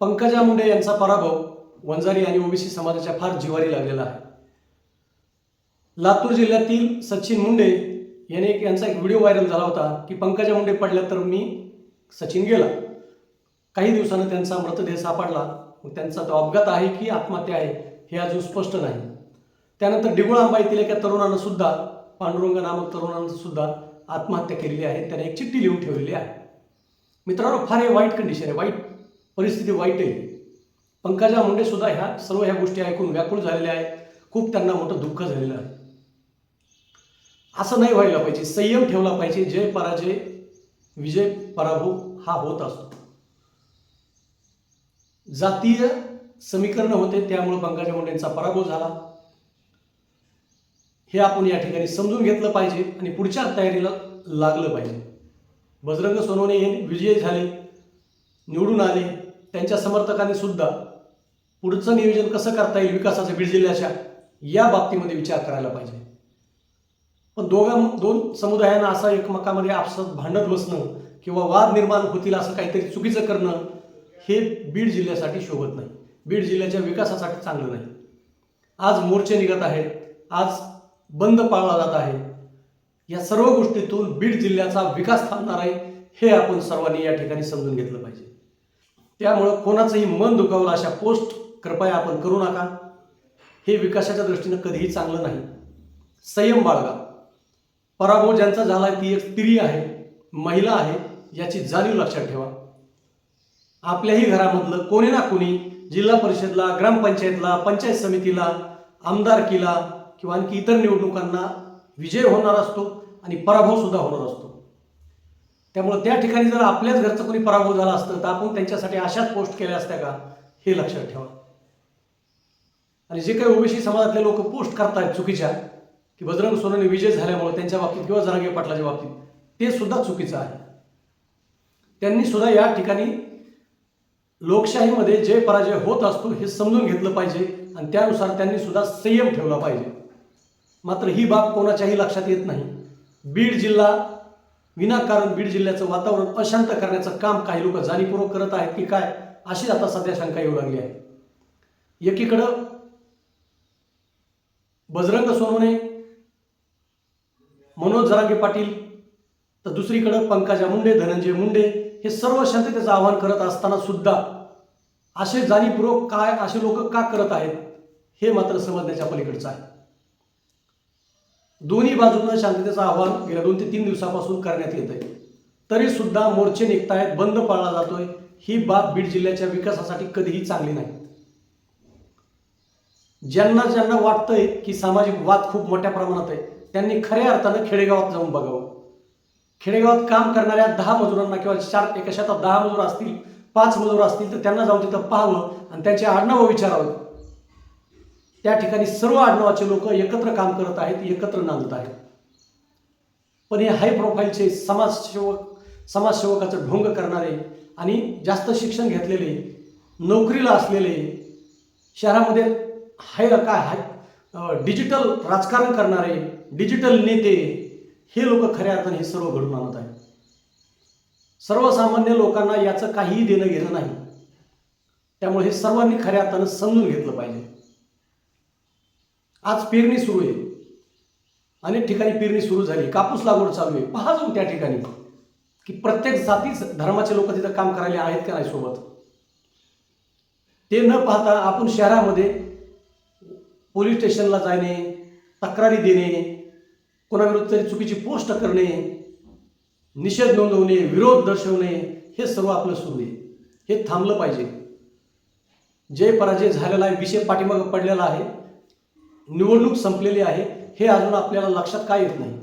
पंकजा मुंडे यांचा पराभव वंजारी आणि ओबीसी समाजाच्या फार जिवारी लागलेला आहे. लातूर जिल्ह्यातील सचिन मुंडे याने एक यांचा एक व्हिडिओ व्हायरल झाला होता की पंकजा मुंडे पडल्या तर मी सचिन गेला. काही दिवसानं त्यांचा मृतदेह सापडला. मग त्यांचा तो अपघात आहे की आत्महत्या आहे हे अजून स्पष्ट नाही. त्यानंतर डिगुळ आंबा येथील एका तरुणानं सुद्धा पांडुरंग नामक तरुणानं सुद्धा आत्महत्या केलेली आहे. त्याने एक चिठ्ठी लिहून ठेवलेली आहे. मित्रांनो फार हे वाईट कंडिशन आहे. वाईट परिस्थिती वाईट आहे. पंकजा मुंडे सुद्धा ह्या सर्व ह्या गोष्टी ऐकून व्याकुळ झालेल्या आहेत. खूप त्यांना मोठं दुःख झालेलं आहे. असं नाही व्हायला पाहिजे. संयम ठेवला पाहिजे. जय पराजय विजय पराभव हा होत असतो. जातीय समीकरण होते त्यामुळे पंकजा मुंडेंचा पराभव झाला. हे आपण या ठिकाणी समजून घेतलं पाहिजे आणि पुढच्या तयारीला लागलं पाहिजे. बजरंग सोनवणे हे विजयी झाले निवडून आले. त्यांच्या समर्थकांनी सुद्धा पुढचं नियोजन कसं करता येईल विकासाचं बीड जिल्ह्याच्या या बाबतीमध्ये विचार करायला पाहिजे. पण दोघा दोन समुदायांना असा एकमेकामध्ये आपसात भांडत बसणं किंवा वाद निर्माण होतील असं काहीतरी चुकीचं करणं हे बीड जिल्ह्यासाठी शोभत नाही. बीड जिल्ह्याच्या विकासासाठी चांगलं नाही. आज मोर्चे निघत आहेत आज बंद पाळला जात आहे. या सर्व गोष्टीतून बीड जिल्ह्याचा विकास थांबणार आहे हे आपण सर्वांनी या ठिकाणी समजून घेतलं पाहिजे. त्यामुळं कोणाचंही मन दुखावलं अशा पोस्ट कृपया आपण करू नका. हे विकासाच्या दृष्टीनं कधीही चांगलं नाही. संयम बाळगा. पराभव ज्यांचा झाला ती एक स्त्री आहे महिला आहे याची जाणीव लक्षात ठेवा. आपल्याही घरामधलं कोणी ना कोणी जिल्हा परिषदला ग्रामपंचायतला पंचायत समितीला आमदारकीला किंवा आणखी इतर निवडणुकांना विजय होणार असतो आणि पराभव सुद्धा होणार असतो. त्यामुळे त्या ठिकाणी जर आपल्याच घरचं कोणी पराभव झाला असतं तर आपण त्यांच्यासाठी अशाच पोस्ट केल्या असत्या का? हे लक्षात ठेवा. आणि जे काही ओबीसी समाजातले लोक पोस्ट करतायत चुकीच्या की बजरंग सोनवणे विजय झाल्यामुळे त्यांच्या बाबतीत किंवा जरांगे पाटलाच्या बाबतीत ते सुद्धा चुकीचं आहे. त्यांनी सुद्धा या ठिकाणी लोकशाहीमध्ये जे पराजय होत असतो हे समजून घेतलं पाहिजे आणि त्यानुसार त्यांनी सुद्धा संयम ठेवला पाहिजे. मात्र ही बाब कोणाच्याही लक्षात येत नाही. बीड जिल्हा विनाकारण बीड जिल्ह्याचं वातावरण अशांत करण्याचं काम काही लोक जाणीवपूर्वक करत आहेत की काय अशी आता सध्या शंका येऊ लागली आहे. एकीकडं बजरंग सोनवणे मनोज जरांगे पाटील तर दुसरीकडं पंकजा मुंडे धनंजय मुंडे हे सर्व शांततेचं आवाहन करत असताना सुद्धा असे जाणीवपूर्वक काय असे लोक का करत आहेत हे मात्र समजण्याच्या पलीकडचं आहे. दोन्ही बाजूंना शांततेचं आव्हान गेल्या दोन ते तीन दिवसापासून करण्यात येत आहे. तरी सुद्धा मोर्चे निघतायत बंद पाळला जातोय. ही बाब बीड जिल्ह्याच्या विकासासाठी कधीही चांगली नाही. ज्यांना ज्यांना वाटतंय की सामाजिक वाद खूप मोठ्या प्रमाणात आहे त्यांनी खऱ्या अर्थानं खेडेगावात जाऊन बघावं. खेडेगावात काम करणाऱ्या दहा मजुरांना किंवा चार एका शेतात दहा मजूर असतील पाच मजूर असतील तर त्यांना जाऊन तिथं पाहावं आणि त्यांचे आडनावं विचारावं त्या ठिकाणी सर्व आडनावाचे लोक एकत्र काम करत आहेत एकत्र नांदत आहेत. पण हे हाय प्रोफाईलचे समाजसेवक समाजसेवकाचं ढोंग करणारे आणि जास्त शिक्षण घेतलेले नोकरीला असलेले शहरामध्ये हाय काय हाय डिजिटल राजकारण करणारे डिजिटल नेते हे लोक खऱ्या अर्थाने हे सर्व घडून आणत आहेत. सर्वसामान्य लोकांना याचं काहीही देणं घेणं नाही. त्यामुळे हे सर्वांनी खऱ्या अर्थानं समजून घेतलं पाहिजे. आज पेरणी सुरू आहे. अनेक ठिकाणी पेरणी सुरू झाली. कापूस लागवड चालू आहे. पहा जाऊन त्या ठिकाणी की प्रत्येक जाती धर्माचे लोक तिथं काम करायला आहेत का नाही सोबत? ते न पाहता आपण शहरामध्ये पोलीस स्टेशनला जाणे तक्रारी देणे कोणाविरुद्ध तरी चुकीची पोस्ट करणे निषेध नोंदवणे विरोध दर्शवणे हे सर्व आपलं सुरू आहे. हे थांबलं पाहिजे. जय पराजय झालेला आहे विषय पाठीमागं पडलेला आहे. निवडणूक संपलेली आहे हे अजून आपल्याला लक्षात काय येत नाही?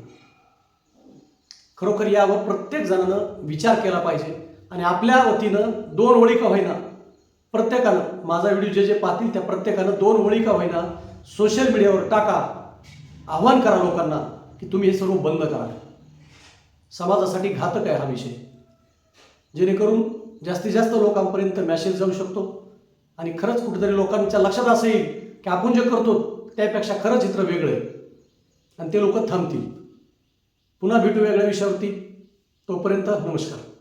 खरोखर यावर प्रत्येक जणानं विचार केला पाहिजे. आणि आपल्या वतीनं दोन ओळी का होईना प्रत्येकानं माझा व्हिडिओ जे जे पाहतील त्या प्रत्येकानं दोन ओळी का होईना सोशल मीडियावर टाका. आव्हान करा लोकांना की तुम्ही हे सर्व बंद करा. समाजासाठी घातक आहे हा विषय. जेणेकरून जास्तीत जास्त लोकांपर्यंत मॅसेज जाऊ शकतो. आणि खरंच कुठेतरी लोकांच्या लक्षात असं येईल की आपण जे करतो त्यापेक्षा खरं चित्र वेगळं आहे. आणि ते लोक थांबतील. पुन्हा भेटू वेगळ्या विषयावरती. तोपर्यंत नमस्कार.